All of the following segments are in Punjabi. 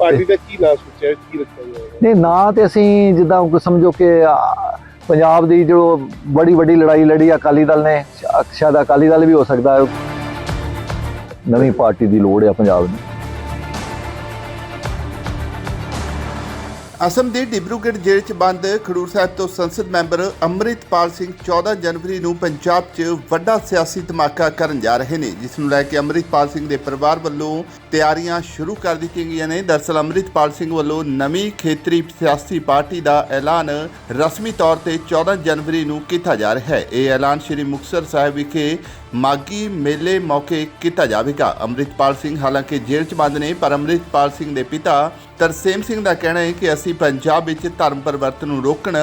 ਪਾਰਟੀ ਦਾ ਕੀ ਨਾਂ ਸੋਚਿਆ ਕੀ ਰੱਖਿਆ ਜਾਏਗਾ ਨਹੀਂ ਨਾ ਤੇ ਅਸੀਂ ਜਿੱਦਾਂ ਸਮਝੋ ਕਿ ਆ, ਪੰਜਾਬ ਦੀ ਜੋ ਬੜੀ ਵੱਡੀ ਲੜਾਈ ਲੜੀ ਅਕਾਲੀ ਦਲ ਨੇ ਸ਼ਾਇਦ ਅਕਾਲੀ ਦਲ ਵੀ ਹੋ ਸਕਦਾ ਨਵੀਂ ਪਾਰਟੀ ਦੀ ਲੋੜ ਹੈ ਪੰਜਾਬ ਨੂੰ। ਅਸਮ ਦੇ ਡਿਬਰੂਗੜ੍ਹ ਜੇਲ੍ਹ 'ਚ ਬੰਦ ਖਡੂਰ ਸਾਹਿਬ ਤੋਂ ਸੰਸਦ ਮੈਂਬਰ ਅੰਮ੍ਰਿਤਪਾਲ ਸਿੰਘ 14 ਜਨਵਰੀ ਨੂੰ ਪੰਜਾਬ 'ਚ ਵੱਡਾ ਸਿਆਸੀ ਧਮਾਕਾ ਕਰਨ ਜਾ ਰਹੇ ਨੇ, ਜਿਸ ਨੂੰ ਲੈ ਕੇ ਅੰਮ੍ਰਿਤਪਾਲ ਸਿੰਘ ਦੇ ਪਰਿਵਾਰ ਵੱਲੋਂ ਤਿਆਰੀਆਂ ਸ਼ੁਰੂ ਕਰ ਦਿੱਤੀਆਂ ਗਈਆਂ ਨੇ। ਦਰਸਲ ਅੰਮ੍ਰਿਤਪਾਲ ਸਿੰਘ ਵੱਲੋਂ ਨਵੀਂ ਖੇਤਰੀ ਸਿਆਸੀ ਪਾਰਟੀ ਦਾ ਐਲਾਨ ਰਸਮੀ ਤੌਰ ਤੇ 14 ਜਨਵਰੀ ਨੂੰ ਕੀਤਾ ਜਾ ਰਿਹਾ ਹੈ। ਇਹ ਐਲਾਨ ਸ੍ਰੀ ਮੁਕਤਸਰ ਸਾਹਿਬ ਵਿਖੇ ਮਾਗੀ ਮੇਲੇ ਮੌਕੇ ਕੀਤਾ ਜਾਵੇਗਾ। ਅੰਮ੍ਰਿਤਪਾਲ ਸਿੰਘ ਹਾਲਾਂਕਿ ਜੇਲ੍ਹ 'ਚ ਬੰਦ ਨੇ, ਪਰ ਅੰਮ੍ਰਿਤਪਾਲ ਸਿੰਘ ਦੇ ਪਿਤਾ ਤਰਸੇਮ ਸਿੰਘ ਦਾ ਕਹਿਣਾ ਹੈ ਕਿ ਅਸੀਂ ਪੰਜਾਬ ਵਿੱਚ ਧਰਮ ਪਰਿਵਰਤਨ ਨੂੰ ਰੋਕਣ,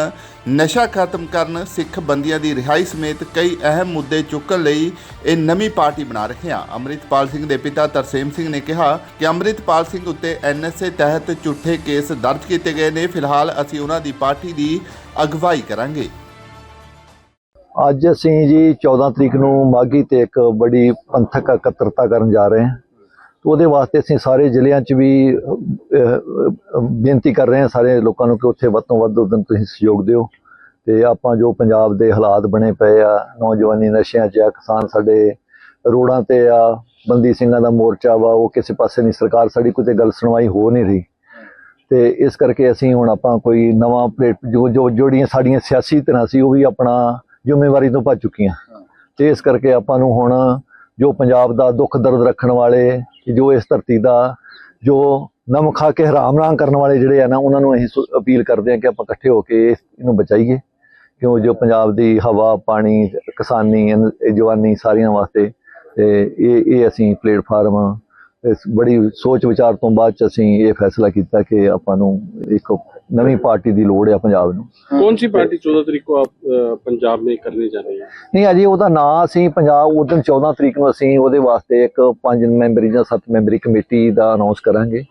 ਨਸ਼ਾ ਖਤਮ ਕਰਨ, ਸਿੱਖ ਬੰਦੀਆਂ ਦੀ ਰਿਹਾਈ ਸਮੇਤ ਕਈ ਅਹਿਮ ਮੁੱਦੇ ਚੁੱਕਣ ਲਈ ਇਹ ਨਵੀਂ ਪਾਰਟੀ ਬਣਾ ਰਹੇ ਹਾਂ। ਅੰਮ੍ਰਿਤਪਾਲ ਸਿੰਘ ਦੇ ਪਿਤਾ ਤਰਸੇਮ ਸਿੰਘ ਨੇ ਕਿਹਾ ਕਿ ਅੰਮ੍ਰਿਤਪਾਲ ਸਿੰਘ ਉੱਤੇ ਐਨਐਸਏ ਤਹਿਤ ਝੂਠੇ ਕੇਸ ਦਰਜ ਕੀਤੇ ਗਏ ਨੇ। ਫਿਲਹਾਲ ਅਸੀਂ ਉਹਨਾਂ ਦੀ ਪਾਰਟੀ ਦੀ ਅਗਵਾਈ ਕਰਾਂਗੇ। ਅੱਜ ਅਸੀਂ ਜੀ 14 ਤਰੀਕ ਨੂੰ ਮਾਗੀ ਤੇ ਇੱਕ ਬੜੀ ਪੰਥਕ ਇਕੱਤਰਤਾ ਕਰਨ ਜਾ ਰਹੇ ਹਾਂ। ਉਹਦੇ ਵਾਸਤੇ ਅਸੀਂ ਸਾਰੇ ਜ਼ਿਲ੍ਹਿਆਂ 'ਚ ਵੀ ਬੇਨਤੀ ਕਰ ਰਹੇ ਹਾਂ ਸਾਰੇ ਲੋਕਾਂ ਨੂੰ ਕਿ ਉੱਥੇ ਵੱਧ ਤੋਂ ਵੱਧ ਉਦੋਂ ਤੁਸੀਂ ਸਹਿਯੋਗ ਦਿਓ। ਤੇ ਆਪਾਂ ਜੋ ਪੰਜਾਬ ਦੇ ਹਾਲਾਤ ਬਣੇ ਪਏ ਆ, ਨੌਜਵਾਨੀ ਨਸ਼ਿਆਂ 'ਚ ਆ, ਕਿਸਾਨ ਸਾਡੇ ਰੋਡਾਂ ਤੇ ਆ, ਬੰਦੀ ਸਿੰਘਾਂ ਦਾ ਮੋਰਚਾ ਵਾ, ਉਹ ਕਿਸੇ ਪਾਸੇ ਨਹੀਂ, ਸਰਕਾਰ ਸਾਡੀ ਕੋਈ ਤੇ ਗੱਲ ਸੁਣਵਾਈ ਹੋ ਨਹੀਂ ਰਹੀ। ਤੇ ਇਸ ਕਰਕੇ ਅਸੀਂ ਹੁਣ ਆਪਾਂ ਕੋਈ ਨਵਾਂ ਪਲੇਟ, ਜੋ ਜੋ, ਜਿਹੜੀਆਂ ਸਾਡੀਆਂ ਸਿਆਸੀ ਤਰ੍ਹਾਂ ਸੀ, ਉਹ ਵੀ ਆਪਣਾ ਜ਼ਿੰਮੇਵਾਰੀ ਤੋਂ ਭੱਜ ਚੁੱਕੀਆਂ। ਤੇ ਇਸ ਕਰਕੇ ਆਪਾਂ ਨੂੰ ਹੁਣ ਜੋ ਪੰਜਾਬ ਦਾ ਦੁੱਖ ਦਰਦ ਰੱਖਣ ਵਾਲੇ ਜੋ ਇਸ ਧਰਤੀ ਦਾ ਜੋ ਨਮ ਖਾ ਕੇ ਹਰਾਮ ਨਾ ਕਰਨ ਵਾਲੇ ਜਿਹੜੇ ਆ ਨਾ ਉਹਨਾਂ ਨੂੰ ਅਸੀਂ ਅਪੀਲ ਕਰਦੇ ਹਾਂ ਕਿ ਆਪਾਂ ਇਕੱਠੇ ਹੋ ਕੇ ਇਹਨੂੰ ਬਚਾਈਏ। ਕਿਉਂ ਜੋ ਪੰਜਾਬ ਦੀ ਹਵਾ ਪਾਣੀ ਕਿਸਾਨੀ ਜਵਾਨੀ ਸਾਰੀਆਂ ਵਾਸਤੇ ਤੇ ਇਹ ਇਹ ਅਸੀਂ ਪਲੇਟਫਾਰਮ ਇਸ ਬੜੀ ਸੋਚ ਵਿਚਾਰ ਤੋਂ ਬਾਅਦ ਚ ਅਸੀਂ ਇਹ ਫੈਸਲਾ ਕੀਤਾ ਕਿ ਆਪਾਂ ਨੂੰ ਇੱਕ ਨਵੀਂ ਪਾਰਟੀ ਦੀ ਲੋੜ ਹੈ ਪੰਜਾਬ ਨੂੰ। ਕੌਣ ਸੀ ਪਾਰਟੀ 14 ਤਰੀਕ ਨੂੰ ਆਪ ਪੰਜਾਬ ਮੇਂ ਕਰਨੀ ਜਾ ਰਹੇ ਹੋ ਨਹੀਂ ਅਜੇ ਉਹਦਾ ਨਾਂ ਅਸੀਂ ਪੰਜਾਬ ਉਦੋਂ 14 ਤਰੀਕ ਨੂੰ ਅਸੀਂ ਉਹਦੇ ਵਾਸਤੇ ਇੱਕ ਪੰਜ ਮੈਂਬਰੀ ਜਾਂ ਸੱਤ ਮੈਂਬਰੀ ਕਮੇਟੀ ਦਾ ਅਨਾਉਂਸ ਕਰਾਂਗੇ।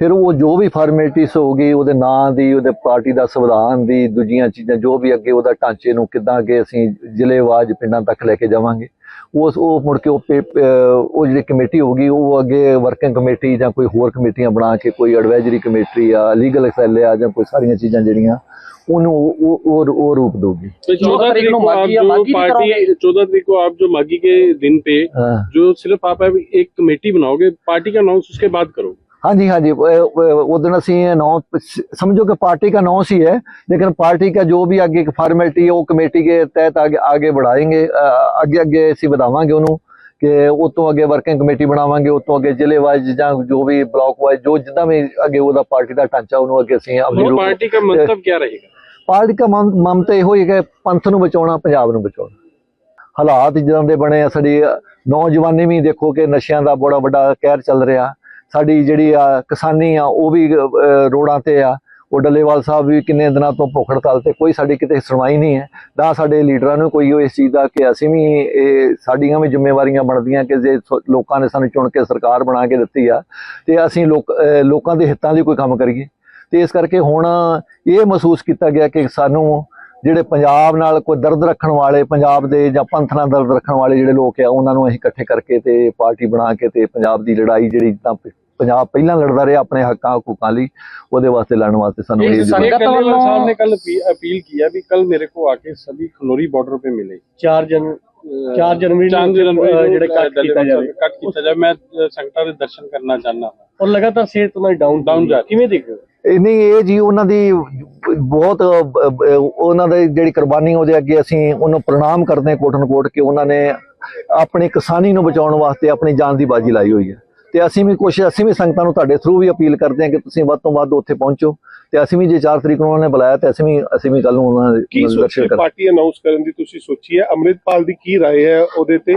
ਫਿਰ ਉਹ ਜੋ ਵੀ ਫਾਰਮੈਲਿਟੀਸ ਹੋਊਗੀ ਉਹਦੇ ਨਾਂ ਦੀ ਉਹਦੇ ਪਾਰਟੀ ਦਾ ਸੰਵਿਧਾਨ ਦੀ ਦੂਜੀਆਂ ਚੀਜ਼ਾਂ ਜੋ ਵੀ ਅੱਗੇ ਉਹਦਾ ਢਾਂਚੇ ਨੂੰ ਕਿੱਦਾਂ ਅੱਗੇ ਅਸੀਂ ਜ਼ਿਲ੍ਹੇਵਾਜ ਪਿੰਡਾਂ ਤੱਕ ਲੈ ਕੇ ਜਾਵਾਂਗੇ ਉਸ ਉਹ ਮੁੜ ਕੇ ਉਹ ਪੇ- ਅਹ ਉਹ ਜਿਹੜੀ ਕਮੇਟੀ ਹੋਊਗੀ ਉਹ ਅੱਗੇ ਵਰਕਿੰਗ ਕਮੇਟੀ ਜਾਂ ਕੋਈ ਹੋਰ ਕਮੇਟੀਆਂ ਬਣਾ ਕੇ ਕੋਈ ਐਡਵਾਈਜ਼ਰੀ ਕਮੇਟੀ ਆ ਲੀਗਲ ਸੈੱਲ ਆ ਜਾਂ ਕੋਈ ਸਾਰੀਆਂ ਚੀਜ਼ਾਂ ਜਿਹੜੀਆਂ ਉਹਨੂੰ ਉਹ ਉਹ- ਉਹ ਉਹ ਰੂਪ ਦੇਊਗੀ तो चौदह तारीख को आप मागी या जो मागी भी पार्टी चौदह तारीख को आप जो मागी के दिन पे ਹਾਂ जो सिर्फ आप अभी एक कमेटी बनाओगे पार्टी का अनाउंस उसके बाद करोगे हाँ जी हाँ जी उधर ਅਸੀਂ नौ समझो कि पार्टी का नौ ही है लेकिन पार्टी का जो भी आगे फॉर्मेलिटी है वो कमेटी के तहत आगे आगे बढ़ाएंगे अ, ਅੱਗੇ ਅੱਗੇ ਅਸੀਂ ਵਧਾਵਾਂਗੇ ਉਹਨੂੰ ਕਿ ਉਹ ਤੋਂ ਅੱਗੇ ਵਰਕਿੰਗ ਕਮੇਟੀ ਬਣਾਵਾਂਗੇ ਉਹ ਤੋਂ ਅੱਗੇ ਜ਼ਿਲ੍ਹੇ ਵਾਈਜ਼ ਜਾਂ ਜੋ ਵੀ ਬਲਾਕ ਵਾਈਜ਼ ਜੋ ਜਿੱਦਾਂ ਵੀ ਅੱਗੇ ਉਹਦਾ ਪਾਰਟੀ ਦਾ ਢਾਂਚਾ ਉਹਨੂੰ ਅੱਗੇ ਅਸੀਂ ਆਪਣੀ वो ਰੂਪ- पार्टी का मतलब क्या रहेगा ਪਾਰਟੀ ਦਾ ਮਮ- ਮਮਤਾ ਇਹੋ ਹੀ ਹੈ ਕਿ ਪੰਥ ਨੂੰ ਬਚਾਉਣਾ ਪੰਜਾਬ ਨੂੰ ਬਚਾਉਣਾ ਹਾਲਾਤ ਜਿੱਦਾਂ ਦੇ ਬਣੇ ਆ ਸਾਡੀ ਅ, ਨੌਜਵਾਨੀ ਵੀ ਦੇਖੋ ਕਿ ਨਸ਼ਿਆਂ ਦਾ ਬੜਾ ਵੱਡਾ ਕਹਿਰ ਚੱਲ ਰਿਹਾ ਸਾਡੀ ਜਿਹੜੀ ਆ ਕਿਸਾਨੀ ਆ ਉਹ ਵੀ ਅ, ਰੋਡਾਂ ਤੇ ਆ। ਉਹ ਡੱਲੇਵਾਲ ਸਾਹਿਬ ਵੀ ਕਿੰਨੇ ਦਿਨਾਂ ਤੋਂ ਭੁੱਖ ਹੜਤਾਲ ਤੇ ਕੋਈ ਸਾਡੀ ਕਿਤੇ ਸੁਣਵਾਈ ਨਹੀਂ ਹੈ। ਨਾ ਸਾਡੇ ਲੀਡਰਾਂ ਨੂੰ ਕੋਈ ਉਹ ਇਸ ਚੀਜ਼ ਦਾ ਕਿ ਅਸੀਂ ਵੀ ਇਹ ਸਾਡੀਆਂ ਵੀ ਜ਼ਿੰਮੇਵਾਰੀਆਂ ਬਣਦੀਆਂ ਕਿ ਜੇ ਸੋ- ਲੋਕਾਂ ਨੇ ਸਾਨੂੰ ਚੁਣ ਕੇ ਸਰਕਾਰ ਬਣਾ ਕੇ ਦਿੱਤੀ ਆ ਤੇ ਅਸੀਂ ਲੋਕ ਲੋਕਾਂ ਦੇ ਹਿੱਤਾਂ ਲਈ ਕੋਈ ਕੰਮ ਕਰੀਏ। ਤੇ ਇਸ ਕਰਕੇ ਹੁਣ ਇਹ ਮਹਿਸੂਸ ਕੀਤਾ ਗਿਆ ਕਿ ਸਾਨੂੰ ਜਿਹੜੇ ਪੰਜਾਬ ਨਾਲ ਕੋਈ ਦਰਦ ਰੱਖਣ ਵਾਲੇ ਪੰਜਾਬ ਦੇ ਜਾਂ ਪੰਥ ਨਾਲ ਦਰਦ ਰੱਖਣ ਵਾਲੇ ਜਿਹੜੇ ਲੋਕ ਆ ਉਹਨਾਂ ਨੂੰ ਅਸੀਂ ਇਕੱਠੇ ਕਰਕੇ ਤੇ ਪਾਰਟੀ ਬਣਾ ਕੇ ਤੇ ਪੰਜਾਬ ਦੀ ਲੜਾਈ ਜਿਹੜੀ ਤਾਂ ਪੰਜਾਬ ਪਹਿਲਾਂ ਲੜਦਾ ਰਿਹਾ ਆਪਣੇ ਹੱਕਾਂ ਹਕੂਕਾਂ ਲਈ ਉਹਦੇ ਵਾਸਤੇ ਲੜਨ ਵਾਸਤੇ ਸਾਨੂੰ ਇਹ ਸੰਗਤ ਸਾਹਿਬ ਨੇ ਕੱਲ ਅਪੀਲ ਕੀਆ ਵੀ ਕੱਲ ਮੇਰੇ ਕੋ ਆ ਕੇ ਸਭੀ ਖਲੋਰੀ ਬਾਰਡਰ ਤੇ ਮਿਲੇ। 4 ਜਨ 4 ਜਨਵਰੀ ਨੂੰ ਜਿਹੜੇ ਕੱਟ ਕੀਤਾ ਜਾਵੇ। ਕੱਟ ਕੀਤਾ ਜਾਵੇ। ਮੈਂ ਸੰਗਤਾਂ ਦੇ ਦਰਸ਼ਨ ਕਰਨਾ ਚਾਹਨਾ ਔਰ ਲਗਾਤਾਰ ਸਿਹਤ ਉਹਨਾਂ ਡਾਊਨ ਡਾਊਨ ਜਾ ਕਿਵੇਂ ਦੇਖਦੇ ਨਹੀਂ ਇਹ ਜੀ ਉਹਨਾਂ ਦੀ ਬਹੁਤ ਉਹਨਾਂ ਦੀ ਜਿਹੜੀ ਕੁਰਬਾਨੀ ਉਹਦੇ ਅੱਗੇ ਅਸੀਂ ਉਹਨੂੰ ਪ੍ਰਣਾਮ ਕਰਦੇ ਕੋਟਨ ਕੋਟ ਕਿ ਉਹਨਾਂ ਨੇ ਆਪਣੀ ਕਿਸਾਨੀ ਨੂੰ ਬਚਾਉਣ ਵਾਸਤੇ ਆਪਣੀ ਜਾਨ ਦੀ ਬਾਜੀ ਲਾਈ ਹੋਈ ਹੈ। ਤੇ ਅਸੀਂ ਵੀ ਕੋਸ਼ਿਸ਼ ਅਸੀਂ ਵੀ ਸੰਗਤਾਂ ਨੂੰ ਤੁਹਾਡੇ ਥਰੂ ਵੀ ਅਪੀਲ ਕਰਦੇ ਹਾਂ ਕਿ ਤੁਸੀਂ ਵੱਧ ਤੋਂ ਵੱਧ ਉੱਥੇ ਪਹੁੰਚੋ ਤੇ ਅਸੀਂ ਵੀ ਜੇ 4 ਤਰੀਕ ਨੂੰ ਉਹਨਾਂ ਨੇ ਬੁਲਾਇਆ ਤੇ ਅਸੀਂ ਵੀ ਅਸੀਂ ਵੀ ਕੱਲ ਨੂੰ ਉਹਨਾਂ ਦੇ ਕੀ ਦਰਸ਼ਨ ਸੋਚੀ ਕਰਾਂਗੇ ਪਾਰਟੀ ਅਨਾਉਂਸ ਕਰਨ ਦੀ ਤੁਸੀਂ ਸੋਚੀ ਹੈ ਅੰਮ੍ਰਿਤਪਾਲ ਦੀ ਕੀ رائے ਹੈ ਉਹਦੇ ਤੇ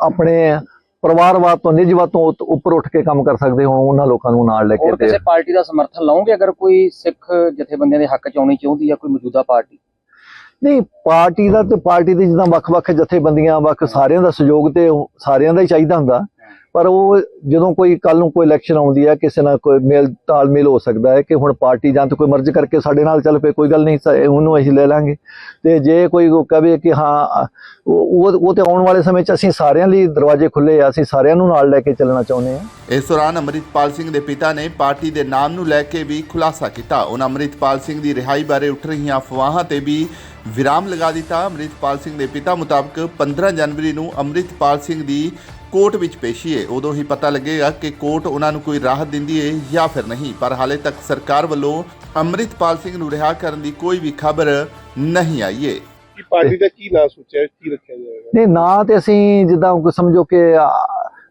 ਆਪਣੇ ਪਰਿਵਾਰਵਾਦ ਤੋਂ ਨਿੱਜਵਾਦ ਤੋਂ ਉੱਪਰ ਉੱਠ ਕੇ ਕੰਮ ਕਰ ਸਕਦੇ ਹੋਣ ਉਹਨਾਂ ਲੋਕਾਂ ਨੂੰ ਨਾਲ ਲੈ ਕੇ ਤੇ ਕਿਸੇ ਪਾਰਟੀ ਦਾ ਸਮਰਥਨ ਲਓਗੇ ਅਗਰ ਕੋਈ ਸਿੱਖ ਜਥੇਬੰਦੀਆਂ ਦੇ ਹੱਕ ਚ ਆਉਣੀ ਚਾਹੁੰਦੀ ਆ ਕੋਈ ਮੌਜੂਦਾ ਪਾਰਟੀ? ਨਹੀਂ ਪਾਰਟੀ ਦਾ ਤੇ ਪਾਰਟੀ ਦੇ ਜਿੱਦਾਂ ਵੱਖ-ਵੱਖ ਜਥੇਬੰਦੀਆਂ ਵੱਖ ਸਾਰਿਆਂ ਦਾ ਸਹਿਯੋਗ ਤੇ ਸਾਰਿਆਂ ਦਾ ਹੀ ਚਾਹੀਦਾ ਹੁੰਦਾ। ਪਰ ਉਹ ਜਦੋਂ ਕੋਈ ਕੱਲ ਨੂੰ ਕੋਈ ਇਲੈਕਸ਼ਨ ਆਉਂਦੀ ਹੈ, ਕਿਸੇ ਨਾਲ ਕੋਈ ਮੇਲ ਤਾਲਮੇਲ ਹੋ ਸਕਦਾ ਹੈ ਕਿ ਹੁਣ ਪਾਰਟੀ ਜਾਂ ਤਾਂ ਕੋਈ ਮਰਜ਼ ਕਰਕੇ ਸਾਡੇ ਨਾਲ ਚੱਲ ਪਏ, ਕੋਈ ਗੱਲ ਨਹੀਂ ਉਹਨੂੰ ਅਸੀਂ ਲੈ ਲਾਂਗੇ। ਤੇ ਜੇ ਕੋਈ ਉਹ ਕਵੇ ਕਿ ਹਾਂ, ਉਹ, ਉਹ- ਉਹ ਤੇ ਆਉਣ ਵਾਲੇ ਸਮੇਂ 'ਚ ਅਸੀਂ ਸਾਰਿਆਂ ਲਈ ਦਰਵਾਜ਼ੇ ਖੁੱਲੇ ਆ, ਅਸੀਂ ਸਾਰਿਆਂ ਨੂੰ ਨਾਲ ਲੈ ਕੇ ਚੱਲਣਾ ਚਾਹੁੰਦੇ ਹਾਂ। ਇਸ ਦੌਰਾਨ ਅੰਮ੍ਰਿਤਪਾਲ ਸਿੰਘ ਦੇ ਪਿਤਾ ਨੇ ਪਾਰਟੀ ਦੇ ਨਾਮ ਨੂੰ ਲੈ ਕੇ ਵੀ ਖੁਲਾਸਾ ਕੀਤਾ। ਉਹਨਾਂ ਅੰਮ੍ਰਿਤਪਾਲ ਸਿੰਘ ਦੀ ਰਿਹਾਈ ਬਾਰੇ ਉੱਠ ਰਹੀਆਂ ਅਫਵਾਹਾਂ ਤੇ ਵੀ ਵਿਰਾਮ ਲਗਾ ਦਿੱਤਾ। ਅੰਮ੍ਰਿਤਪਾਲ ਸਿੰਘ ਦੇ ਪਿਤਾ ਮੁਤਾਬਕ 15 ਜਨਵਰੀ ਨੂੰ ਅੰਮ੍ਰਿਤਪਾਲ ਸਿੰਘ ਦੀ ਕੋਰਟ ਵਿੱਚ ਪੇਸ਼ੀ ਹੈ। ਉਦੋਂ ਹੀ ਪਤਾ ਲੱਗੇਗਾ ਕਿ ਕੋਰਟ ਉਹਨਾਂ ਨੂੰ ਕੋਈ ਰਾਹਤ ਦਿੰਦੀ ਹੈ ਜਾਂ ਫਿਰ ਨਹੀਂ। ਪਰ ਹਾਲੇ ਤੱਕ ਸਰਕਾਰ ਵੱਲੋਂ ਅੰਮ੍ਰਿਤਪਾਲ ਸਿੰਘ ਨੂੰ ਰਿਹਾ ਕਰਨ ਦੀ ਕੋਈ ਵੀ ਖਬਰ ਨਹੀਂ ਆਈ ਹੈ। ਪਾਰਟੀ ਦਾ ਕੀ ਨਾਂ ਸੋਚਿਆ ਕੀ ਰੱਖਿਆ ਜਾਏਗਾ? ਨਹੀਂ ਨਾ ਤੇ ਅਸੀਂ ਜਿੱਦਾਂ ਸਮਝੋ ਕਿ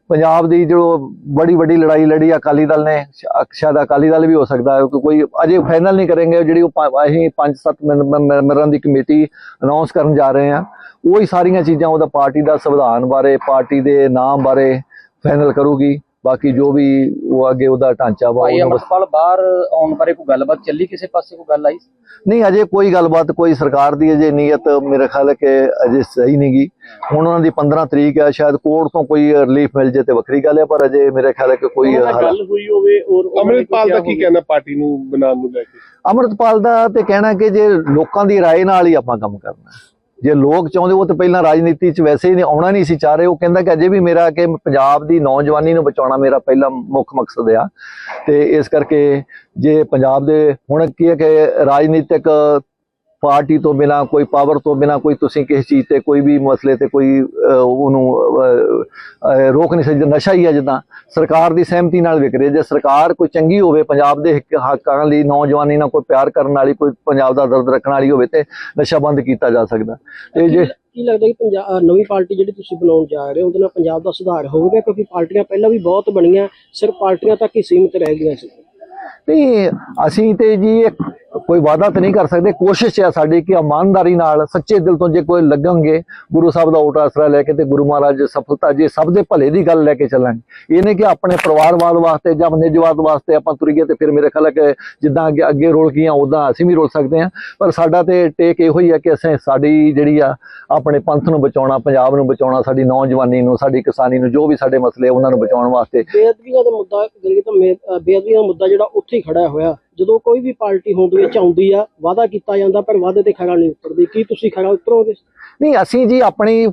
ਪੰਜਾਬ ਦੀ ਜੋ ਬੜੀ ਵੱਡੀ ਲੜਾਈ ਲੜੀ ਅਕਾਲੀ ਦਲ ਨੇ ਸ਼ਾਇਦ ਅਕਾਲੀ ਦਲ ਵੀ ਹੋ ਸਕਦਾ ਹੈ ਕਿ ਕੋਈ ਅਜੇ ਫਾਈਨਲ ਨਹੀਂ ਕਰਾਂਗੇ ਜਿਹੜੀ ਉਹ ਪ- ਅਸੀਂ 5-7 ਮੈਂਬਰਾਂ ਦੀ ਕਮੇਟੀ ਅਨਾਉਂਸ ਕਰਨ ਜਾ ਰਹੇ ਹਾਂ। ਉਹ ਹੀ ਸਾਰੀਆਂ ਚੀਜ਼ਾਂ ਉਹਦਾ ਪਾਰਟੀ ਦਾ ਸੰਵਿਧਾਨ ਬਾਰੇ, ਪਾਰਟੀ ਦੇ ਨਾਮ ਬਾਰੇ ਫਾਈਨਲ ਕਰੂਗੀ। ਬਾਕੀ ਜੋ ਵੀ ਉਹ ਅੱਗੇ ਉਹਦਾ ਢਾਂਚਾ ਵਾ ਭਾਈ ਉਹਨੂੰ ਬਸ- ਅਮਰਪਾਲ ਬਾਹਰ ਆਉਣ ਬਾਰੇ ਕੋਈ ਗੱਲਬਾਤ ਚੱਲੀ ਕਿਸੇ ਪਾਸੇ ਕੋਈ ਗੱਲ ਆਈ ਨਹੀਂ ਅਜੇ ਕੋਈ ਗੱਲਬਾਤ ਕੋਈ ਸਰਕਾਰ ਦੀ ਅਜੇ ਨੀਅਤ ਮੇਰੇ ਖਿਆਲ ਹੈ ਕਿ ਅਜੇ ਸਹੀ ਨਹੀਂ ਗਈ ਹੁਣ ਉਹਨਾਂ ਦੀ 15 ਤਰੀਕ ਹੈ ਸ਼ਾਇਦ ਕੋਰਟ ਤੋਂ ਕੋਈ ਰਿਲੀਫ ਮਿਲ ਜੇ ਤੇ ਵੱਖਰੀ ਗੱਲ ਹੈ ਪਰ ਅਜੇ ਮੇਰੇ ਖਿਆਲ ਹੈ ਕਿ ਕੋਈ ਉਹਨਾਂ ਨਾਲ ਹੱਲ- ਗੱਲ ਹੋਈ ਹੋਵੇ ਔਰ ਉਹਨਾਂ ਨੇ ਅੰਮ੍ਰਿਤਪਾਲ ਦਾ ਕਿਹਾ ਕੀ ਕਹਿਣਾ ਪਾਰਟੀ ਨੂੰ ਬਣਾਉਣ ਨੂੰ ਲੈ ਕੇ ਅਮਰਤਪਾਲ ਦਾ ਤੇ ਕਹਿਣਾ ਕਿ ਜੇ ਲੋਕਾਂ ਦੀ رائے ਨਾਲ ਹੀ ਆਪਾਂ ਕੰਮ ਕਰਨਾ ਹੈ। ਜੇ ਲੋਕ ਚਾਹੁੰਦੇ ਉਹ ਤਾਂ ਪਹਿਲਾਂ ਰਾਜਨੀਤੀ 'ਚ ਵੈਸੇ ਹੀ ਆਉਣਾ ਨਹੀਂ ਸੀ ਚਾਹ ਰਹੇ। ਉਹ ਕਹਿੰਦਾ ਕਿ ਅਜੇ ਵੀ ਮੇਰਾ ਕਿ ਪੰਜਾਬ ਦੀ ਨੌਜਵਾਨੀ ਨੂੰ ਬਚਾਉਣਾ ਮੇਰਾ ਪਹਿਲਾ ਮੁੱਖ ਮਕਸਦ ਆ। ਤੇ ਇਸ ਕਰਕੇ ਜੇ ਪੰਜਾਬ ਦੇ, ਹੁਣ ਕੀ ਹੈ ਕਿ ਰਾਜਨੀਤਿਕ ਪਾਰਟੀ ਤੋਂ ਬਿਨਾ ਕੋਈ ਪਾਵਰ ਤੋਂ ਬਿਨਾ ਕੋਈ ਤੁਸੀਂ ਕਿਸੇ ਚੀਜ਼ ਤੇ ਕੋਈ ਵੀ ਮਸਲੇ ਤੇ ਕੋਈ ਉਹਨੂੰ ਰੋਕ ਨਹੀਂ ਸਕਦੇ ਨਸ਼ਾ ਹੀ ਹੈ ਜਿੱਦਾਂ। ਸਰਕਾਰ ਦੀ ਸਹਿਮਤੀ ਨਾਲ ਵਿਕ ਰਿਹਾ ਜੇ ਸਰਕਾਰ ਕੋਈ ਚੰਗੀ ਹੋਵੇ ਪੰਜਾਬ ਦੇ ਹਿੱਕ- ਲਈ ਨੌਜਵਾਨੀ ਨਾਲ ਕੋਈ ਪਿਆਰ ਕਰਨ ਵਾਲੀ ਕੋਈ ਪੰਜਾਬ ਦਾ ਦਰਦ ਰੱਖਣ ਵਾਲੀ ਹੋਵੇ ਤੇ ਨਸ਼ਾ ਬੰਦ ਕੀਤਾ ਜਾ ਸਕਦਾ। ਤੇ ਜੇ ਕੀ ਲੱਗਦਾ ਕਿ ਪੰਜਾਬ ਨਵੀਂ ਪਾਰਟੀ ਜਿਹੜੀ ਤੁਸੀਂ ਬਣਾਉਣ ਜਾ ਰਹੇ ਹੋ ਉਹਦੇ ਨਾਲ ਪੰਜਾਬ ਦਾ ਸੁਧਾਰ ਹੋਵੇਗਾ ਕਿਉਂਕਿ ਪਾਰਟੀਆਂ ਪਹਿਲਾਂ ਵੀ ਬਹੁਤ ਬਣੀਆਂ ਸਿਰਫ ਪਾਰਟੀਆਂ ਤੱਕ ਹੀ ਸੀਮਿਤ ਰਹਿ ਗਈਆਂ ਸੀ। ਨਹੀਂ ਅਸੀਂ ਤੇ ਜੀ ਇੱਕ ਕੋਈ ਵਾਅਦਾ ਤਾਂ ਨਹੀਂ ਕਰ ਸਕਦੇ। ਕੋਸ਼ਿਸ਼ ਹੈ ਸਾਡੀ ਕਿ ਇਮਾਨਦਾਰੀ ਨਾਲ, ਸੱਚੇ ਦਿਲ ਤੋਂ ਜੇ ਕੋਈ ਲੱਗਣਗੇ, ਗੁਰੂ ਸਾਹਿਬ ਦਾ ਓਟਾ ਆਸਰਾ ਲੈ ਕੇ ਤੇ ਗੁਰੂ ਮਹਾਰਾਜ ਸਫਲਤਾ ਜੇ ਸਭ ਦੇ ਭਲੇ ਦੀ ਗੱਲ ਲੈ ਕੇ ਚੱਲਾਂਗੇ ਇਹ ਨਹੀਂ ਕਿ ਆਪਣੇ ਪਰਿਵਾਰਵਾਦ ਵਾਸਤੇ ਜਾਂ ਨਿਜਵਾਦ ਵਾਸਤੇ ਆਪਾਂ ਤੁਰੀਏ ਤੇ ਫਿਰ ਮੇਰੇ ਖਿਆਲ ਹੈ ਕਿ ਜਿੱਦਾਂ ਅੱਗੇ ਅੱਗੇ ਰੋਲ ਗਈਆਂ ਉਦਾਂ ਅਸੀਂ ਵੀ ਰੋਲ ਸਕਦੇ ਹਾਂ। ਪਰ ਸਾਡਾ ਤੇ ਟੇਕ ਇਹੋ ਹੀ ਹੈ ਕਿ ਅਸੀਂ ਸਾਡੀ ਜਿਹੜੀ ਆ, ਆਪਣੇ ਪੰਥ ਨੂੰ ਬਚਾਉਣਾ, ਪੰਜਾਬ ਨੂੰ ਬਚਾਉਣਾ, ਸਾਡੀ ਨੌਜਵਾਨੀ ਨੂੰ, ਸਾਡੀ ਕਿਸਾਨੀ ਨੂੰ, ਜੋ ਵੀ ਸਾਡੇ ਮਸਲੇ ਉਹਨਾਂ ਨੂੰ ਬਚਾਉਣ ਵਾਸਤੇ ਬੇਅਦਬੀਆਂ ਦਾ ਮੁੱਦਾ ਜਿਹੜੀ ਤਾਂ ਬੇਅਦਬੀਆਂ ਦਾ ਮੁੱਦਾ ਜਿਹੜਾ ਉੱਥੇ ਹੀ ਖੜਾ ਹੋਇਆ। ਜਦੋਂ ਕੋਈ ਵੀ ਪਾਰਟੀ ਹੋਂਦ ਵਿੱਚ ਆਉਂਦੀ ਆ, ਵਾਅਦਾ ਕੀਤਾ ਜਾਂਦਾ, ਪਰ ਵਾਅਦੇ ਤੇ ਖਰਾ ਨਹੀਂ ਉਤਰਦੀ। ਕੀ ਤੁਸੀਂ ਖਰਾ ਉਤਰੋਗੇ? ਨਹੀਂ, ਅਸੀਂ ਜੀ ਆਪਣੀ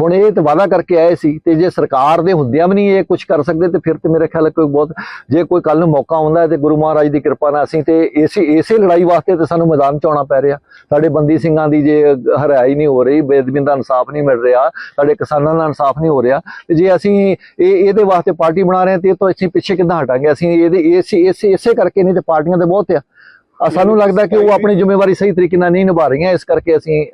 ਹੁਣ ਇਹ ਤੇ ਵਾਅਦਾ ਕਰਕੇ ਆਏ ਸੀ ਤੇ ਜੇ ਸਰਕਾਰ ਦੇ ਹੁੰਦਿਆਂ ਵੀ ਨਹੀਂ ਇਹ ਕੁਝ ਕਰ ਸਕਦੇ, ਤੇ ਫਿਰ ਤੇ ਮੇਰੇ ਖਿਆਲ ਕੋਈ ਬਹੁਤ, ਜੇ ਕੋਈ ਕੱਲ ਨੂੰ ਮੌਕਾ ਆਉਂਦਾ ਤੇ ਗੁਰੂ ਮਹਾਰਾਜ ਦੀ ਕਿਰਪਾ ਨਾਲ ਅਸੀਂ ਤੇ ਇਸੇ ਇਸੇ ਲੜਾਈ ਵਾਸਤੇ ਤੇ ਸਾਨੂੰ ਮੈਦਾਨ 'ਚ ਆਉਣਾ ਪੈ ਰਿਹਾ। ਸਾਡੇ ਬੰਦੀ ਸਿੰਘਾਂ ਦੀ ਜੇ ਹਰਾਈ ਨਹੀਂ ਹੋ ਰਹੀ ਬੇਦਬੀਆਂ ਦਾ ਇਨਸਾਫ ਨਹੀਂ ਮਿਲ ਰਿਹਾ, ਸਾਡੇ ਕਿਸਾਨਾਂ ਦਾ ਇਨਸਾਫ ਨਹੀਂ ਹੋ ਰਿਹਾ, ਤੇ ਜੇ ਅਸੀਂ ਇਹ, ਇਹਦੇ ਵਾਸਤੇ ਪਾਰਟੀ ਬਣਾ ਰਹੇ ਹਾਂ ਤੇ ਇਹ ਤੋਂ ਅਸੀਂ ਪਿੱਛੇ ਕਿੱਦਾਂ ਹਟਾਂਗੇ? ਅਸੀਂ ਇਹਦੇ ਇਸੇ ਇਸੇ ਕਰਕੇ ਨਹੀਂ ਤੇ ਪਾਰਟੀਆਂ ਤੇ ਬਹੁਤ ਆ। ਸਾਨੂੰ ਲੱਗਦਾ ਕਿ ਉਹ ਆਪਣੀ ਜ਼ਿੰਮੇਵਾਰੀ ਸਹੀ ਤਰੀਕੇ ਨਾਲ ਨਹੀਂ ਨਿਭਾ ਰਹੀਆਂ, ਇਸ ਕਰਕੇ ਅਸੀਂ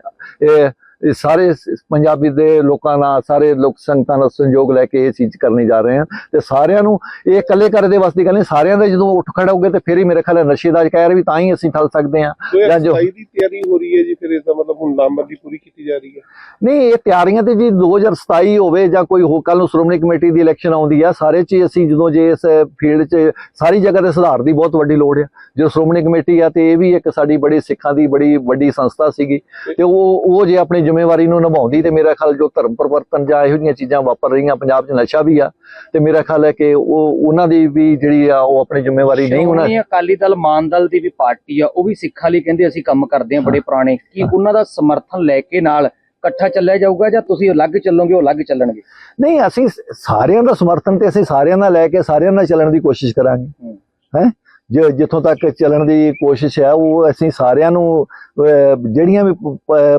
ਇਹ ਸਾਰੇ ਪੰਜਾਬੀ ਦੇ ਲੋਕਾਂ ਨਾਲ ਸਾਰੇ ਲੋਕ ਸੰਗਤਾਂ ਦਾ ਸੰਯੋਗ ਲੈ ਕੇ ਇਹ ਚੀਜ਼ ਕਰਨੀ ਜਾ ਰਹੇ ਹਾਂ। ਤੇ ਸਾਰਿਆਂ ਨੂੰ ਇਹ ਇਕੱਲੇ ਕਰਦੇ ਦੇ ਵਾਸਤੇ ਗੱਲ ਨਹੀਂ ਸਾਰਿਆਂ ਦਾ ਜਦੋਂ ਉੱਠ ਖੜਾ ਹੋਗੇ ਤੇ ਫਿਰ ਹੀ ਮੇਰੇ ਖਿਆਲ ਹੈ ਨਸ਼ੇ ਦਾ ਕਹਿਰ ਵੀ ਤਾਂ ਹੀ ਅਸੀਂ ਠੱਲ ਸਕਦੇ ਹਾਂ। ਜਾਂ ਜੋ 2027 ਦੀ ਤਿਆਰੀ ਹੋ ਰਹੀ ਹੈ ਜੀ ਫਿਰ ਇਸ ਦਾ ਮਤਲਬ ਹੁਣ ਨਾਮਬੰਦੀ ਪੂਰੀ ਕੀਤੀ ਜਾ ਰਹੀ ਹੈ? ਨਹੀਂ ਇਹ ਤਿਆਰੀਆਂ ਤੇ ਜੀ 2027 ਹੋਵੇ ਜਾਂ ਕੋਈ ਹੋ ਕੱਲ ਨੂੰ ਸ਼੍ਰੋਮਣੀ ਕਮੇਟੀ ਦੀ ਇਲੈਕਸ਼ਨ ਆਉਂਦੀ ਆ ਸਾਰੇ ਚ ਹੀ ਅਸੀਂ ਜਦੋਂ ਜੇ ਇਸ ਫੀਲਡ 'ਚ ਸਾਰੀ ਜਗ੍ਹਾ ਤੇ ਸੁਧਾਰ ਦੀ ਬਹੁਤ ਵੱਡੀ ਲੋੜ ਆ। ਜੋ ਸ਼੍ਰੋਮਣੀ ਕਮੇਟੀ ਆ ਤੇ ਇਹ ਵੀ ਇੱਕ ਸਾਡੀ ਬੜੀ ਸਿੱਖਾਂ ਦੀ ਬੜੀ ਵੱਡੀ ਸੰਸਥਾ ਸੀਗੀ। ਤੇ ਉਹ ਉਹ ਜੇ ਆਪਣੀ ਜ਼ਿੰਮੇਵਾਰੀ ਨੂੰ ਨਿਭਾਉਂਦੀ ਤੇ ਮੇਰਾ ਖਿਆਲ ਜੋ ਧਰਮ ਪਰਿਵਰਤਨ ਜਾਂ ਇਹੋ ਜਿਹੀਆਂ ਚੀਜ਼ਾਂ ਵਾਪਰ ਰਹੀਆਂ ਪੰਜਾਬ 'ਚ ਨਸ਼ਾ ਵੀ ਆ ਤੇ ਮੇਰਾ ਖਿਆਲ ਹੈ ਕਿ ਉਹ ਉਹਨਾਂ ਦੀ ਵੀ ਜਿਹੜੀ ਆ ਉਹ ਆਪਣੀ ਜ਼ਿੰਮੇਵਾਰੀ ਨਹੀਂ ਉਹਨਾਂ ਅਕਾਲੀ ਦਲ ਮਾਨ ਦਲ ਦੀ ਵੀ ਪਾਰਟੀ ਆ ਉਹ ਵੀ ਸਿੱਖਾਂ ਲਈ ਕਹਿੰਦੇ ਅਸੀਂ ਕੰਮ ਕਰਦੇ ਹਾਂ ਬੜੇ ਪੁਰਾਣੇ। ਕੀ ਉਹਨਾਂ ਦਾ ਸਮਰਥਨ ਲੈ ਕੇ ਨਾਲ ਇਕੱਠਾ ਚੱਲਿਆ ਜਾਊਗਾ ਜਾਂ ਤੁਸੀਂ ਅਲੱਗ ਚੱਲੋਗੇ ਉਹ ਅਲੱਗ ਚੱਲਣਗੇ? ਨਹੀਂ ਅਸੀਂ ਸਾਰਿਆਂ ਦਾ ਸਮਰਥਨ ਤੇ ਅਸੀਂ ਸਾਰਿਆਂ ਨਾਲ ਲੈ ਕੇ ਸਾਰਿਆਂ ਨਾਲ ਚੱਲਣ ਦੀ ਕੋਸ਼ਿਸ਼ ਕਰਾਂਗੇ। ਹੂੰ। ਜਿੱਥੋਂ ਤੱਕ ਚੱਲਣ ਦੀ ਕੋਸ਼ਿਸ਼ ਹੈ ਉਹ ਅਸੀਂ ਸਾਰਿਆਂ ਨੂੰ ਜਿਹੜੀਆਂ ਵੀ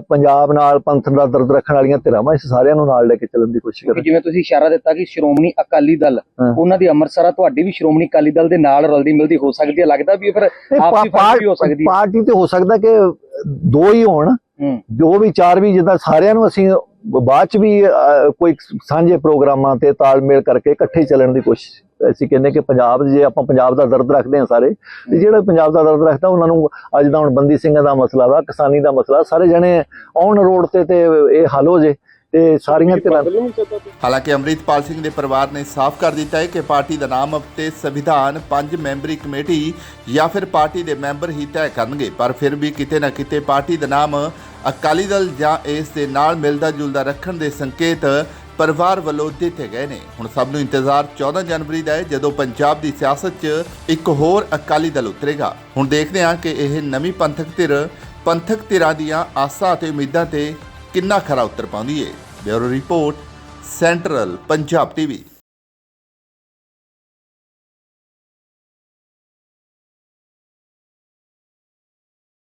ਪੰਜਾਬ ਨਾਲ ਪੰਥ ਦਾ ਦਰਦ ਰੱਖਣ ਵਾਲੀਆਂ ਧਿਰਾਂ ਵਾ ਅਸੀਂ ਸਾਰਿਆਂ ਨੂੰ ਨਾਲ ਲੈ ਕੇ ਚੱਲਣ ਦੀ ਕੋਸ਼ਿਸ਼ ਕਰਾਂਗੇ। ਜਿਵੇਂ ਤੁਸੀਂ ਇਸ਼ਾਰਾ ਦਿੱਤਾ ਕਿ ਸ਼੍ਰੋਮਣੀ ਅਕਾਲੀ ਦਲ। ਉਹਨਾਂ ਦੀ ਅੰਮ੍ਰਿਤਸਰ ਤੁਹਾਡੀ ਵੀ ਸ਼੍ਰੋਮਣੀ ਅਕਾਲੀ ਦਲ ਦੇ ਨਾਲ ਰਲਦੀ ਮਿਲਦੀ ਹੋ ਸਕਦੀ ਹੈ ਲੱਗਦਾ ਵੀ ਫਿਰ ਆਪਸੀ ਪਾ- ਫ਼ਰਕ ਵੀ ਹੋ ਸਕਦੀ ਹੈ। ਪਾਰਟੀ ਤੇ ਹੋ ਸਕਦਾ ਕਿ ਦੋ ਹੀ ਹੋਣ ਜੋ ਵੀ ਚਾਰ ਵੀ ਜਿੱਦਾਂ ਸਾਰਿਆਂ ਨੂੰ ਅਸੀਂ ਬਾਅਦ ਚ ਵੀ ਕੋਈ ਸਾਂਝੇ ਪ੍ਰੋਗਰਾਮਾਂ ਤੇ ਤਾਲਮੇਲ ਕਰਕੇ ਇਕੱਠੇ ਚੱਲਣ ਦੀ ਕੋਸ਼ਿਸ਼ ਅਸੀਂ ਕਹਿੰਦੇ ਕਿ ਪੰਜਾਬ ਜੇ ਆਪਾਂ ਪੰਜਾਬ ਦਾ ਦਰਦ ਰੱਖਦੇ ਹਾਂ ਸਾਰੇ ਤੇ ਜਿਹੜਾ ਪੰਜਾਬ ਦਾ ਦਰਦ ਰੱਖਦਾ ਉਹਨਾਂ ਨੂੰ ਅੱਜ ਦਾ ਹੁਣ ਬੰਦੀ ਸਿੰਘਾਂ ਦਾ ਮਸਲਾ ਵਾ ਕਿਸਾਨੀ ਦਾ ਮਸਲਾ ਸਾਰੇ ਜਣੇ ਔਨ ਰੋਡ ਤੇ ਤੇ ਇਹ ਹੱਲ ਹੋ ਜੇ ਤੇ ਸਾਰੀਆਂ ਧਿਰਾਂ? ਹਾਲਾਂਕਿ ਅੰਮ੍ਰਿਤਪਾਲ ਸਿੰਘ ਦੇ ਪਰਿਵਾਰ ਨੇ ਸਾਫ਼ ਕਰ ਦਿੱਤਾ ਹੈ ਕਿ ਪਾਰਟੀ ਦਾ ਨਾਮ ਅਤੇ ਸੰਵਿਧਾਨ ਪੰਜ ਮੈਂਬਰੀ ਕਮੇਟੀ ਜਾਂ ਫਿਰ ਪਾਰਟੀ ਦੇ ਮੈਂਬਰ ਹੀ ਤੈਅ ਕਰਨਗੇ ਪਰ ਫਿਰ ਵੀ ਕਿਤੇ ਨਾ ਕਿਤੇ ਪਾਰਟੀ ਦਾ ਨਾਮ ਅਕਾਲੀ ਦਲ ਜਾਂ ਇਸ ਦੇ ਨਾਲ ਮਿਲਦਾ ਜੁਲਦਾ ਰੱਖਣ ਦੇ ਸੰਕੇਤ ਪਰਿਵਾਰ ਵੱਲੋਂ ਦਿੱਤੇ ਗਏ ਨੇ। ਹੁਣ ਸਭ ਨੂੰ ਇੰਤਜ਼ਾਰ 14 ਜਨਵਰੀ ਦਾ ਹੈ, ਜਦੋਂ ਪੰਜਾਬ ਦੀ ਸਿਆਸਤ 'ਚ ਇੱਕ ਹੋਰ ਅਕਾਲੀ ਦਲ ਉਤਰੇਗਾ। ਹੁਣ ਦੇਖਦੇ ਹਾਂ ਕਿ ਇਹ ਨਵੀਂ ਪੰਥਕ ਧਿਰ, ਪੰਥਕ ਧਿਰਾਂ ਦੀਆਂ ਆਸਾਂ ਅਤੇ ਉਮੀਦਾਂ ਤੇ ਕਿੰਨਾ ਖਰਾ ਉਤਰ ਪਾਉਂਦੀ ਹੈ bureau report, central Punjab TV.